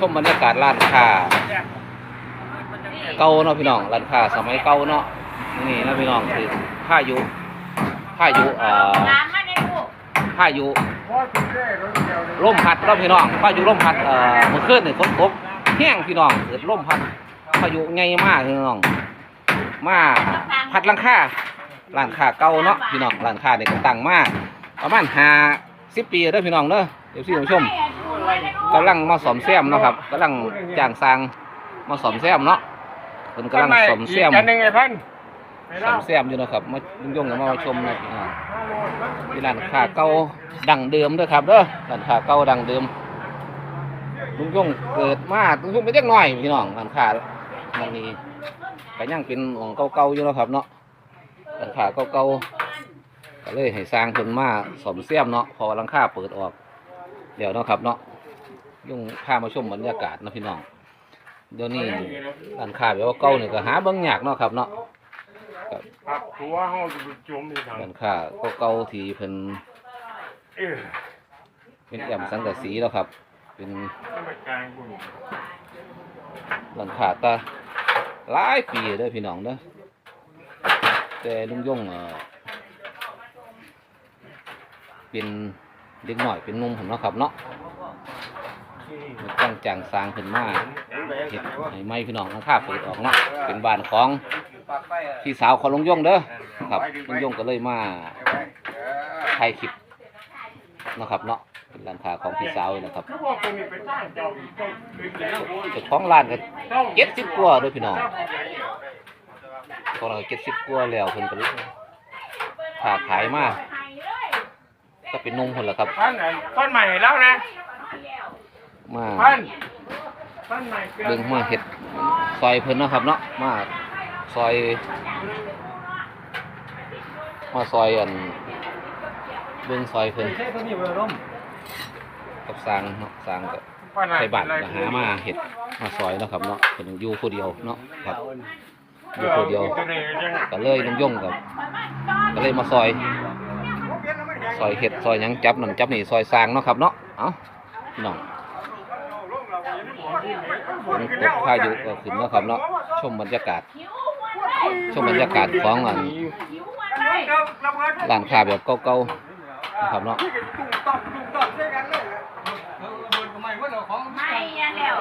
ชมบรรยากาศร้านค้าเก่าเนาะพี่น้องร้านค้าสมัยเก่าเนาะนี่นะพี่น้องคือผ้ายุผ้ายุเอ่อน้ำมาในลูกผ้ายุร่มพัดเนาะพี่น้องผ้ายุร่มพัดเอ่อเมื่อคืนนี่ฝนตกแห้งพี่น้องเกิดร่มพัดพายุใหญ่มากพี่น้อง มาพัดหลังคาร้านค้าเก่าเนาะพี่น้องร้านค้าเนี่ก็ตั้งมาประมาณห้าสิบปีเด้อพี่น้องเด้อเดี๋ยวพี่ผู้ชม กำลังมาสอมแซมเนาะครับกำลังจ้างสร้างมาสอมแซมเนาะเพิ่นกำลังสอมแซมกันหนึ่งไอ้พันสอมแซมอยู่เนาะครับมาลุงยงกับมาชมนะอ่าที่ร้านค้าเก่าดังเดิมเด้อครับเด้อร้านค้าเก่าดังเดิมลุงยงเกิดมาลุงยงเป็นเด็กน้อยพี่น้องร้านค้ามันนี้ก็ยังเป็นของเก่าๆอยู่เนาะครับเนาะร้านค้าเก่าๆก็เลยให้สร้างเพิ่นมาสอมแซมเนาะเพอหลังคาเปิดออกเดี๋ยวเนาะครับเนาะ ยุ่งพามาชมบรรยากาศเนาะพี่น้องเดี๋ยวนี้ร้านค้าแบบว่าเก่าเนี่ยก็หาเบิ่งยากเนาะครับเนาะผักตัวห้องจะจมที่ทางร้านค้าเก่าๆที่เพิ่นเออเป็นแอมสังกะสีแล้วครับ เป็นต้องไปกลางคุณร้านค้าตาหลายปีเด้อพี่น้องเด้อแต่ลุงยงเอ่อเป็นเด็กหน่อยเป็นหนุ่มผมเนาะครับเนาะ มันตั้งจางสร้างขึ้นมาเฮ็ดให้ไม่พี่น้องราคาเปิดออกเนาะเป็นบ้านของพี่สาวของลุงยงเด้อครับลุงยงก็เลยมาถ่ายคลิปเนาะครับเนาะเป็นร้านค้าของพี่สาวนี่นะครับคือว่าคนนี้เป็นบ้านเจ้าเจ้าคือแล้วเจ้าของร้านก็เจ็ดสิบกว่าเด้อพี่น้องของเราเจ็ดสิบกว่าแล้วเพิ่นก็เลยค้าขายมาก็เป็นหนุ่มคนละครับพันอันพันใหม่แล้วนะ มาพันพันใหม่เกินเบิ่งมาเฮ็ดซอยเพิ่นเนาะครับเนาะมาซอยมาซอยอันเบิ่งซอยเพิ่นกับสร้างเนาะสร้างก็พันไหนไทยบ้านก็หามาเห็ดมาซอยเนาะครับเนาะเป็นอยู่ผู้เดียวเนาะครับอยู่ผู้เดียวก็เลยลุงยงกับก็เลยมาซอยซอยเห็ดซอยหยังจับนั่นจับนี่ซอยสร้างเนาะครับเนาะเอ้าพี่น้อง ฝนตกพายุก็ขึ้นเนาะครับเนาะชมบรรยากาศ ชมบรรยากาศของอันร้านค้าแบบเก่าๆนะครับเนาะไม่ยังแล้ว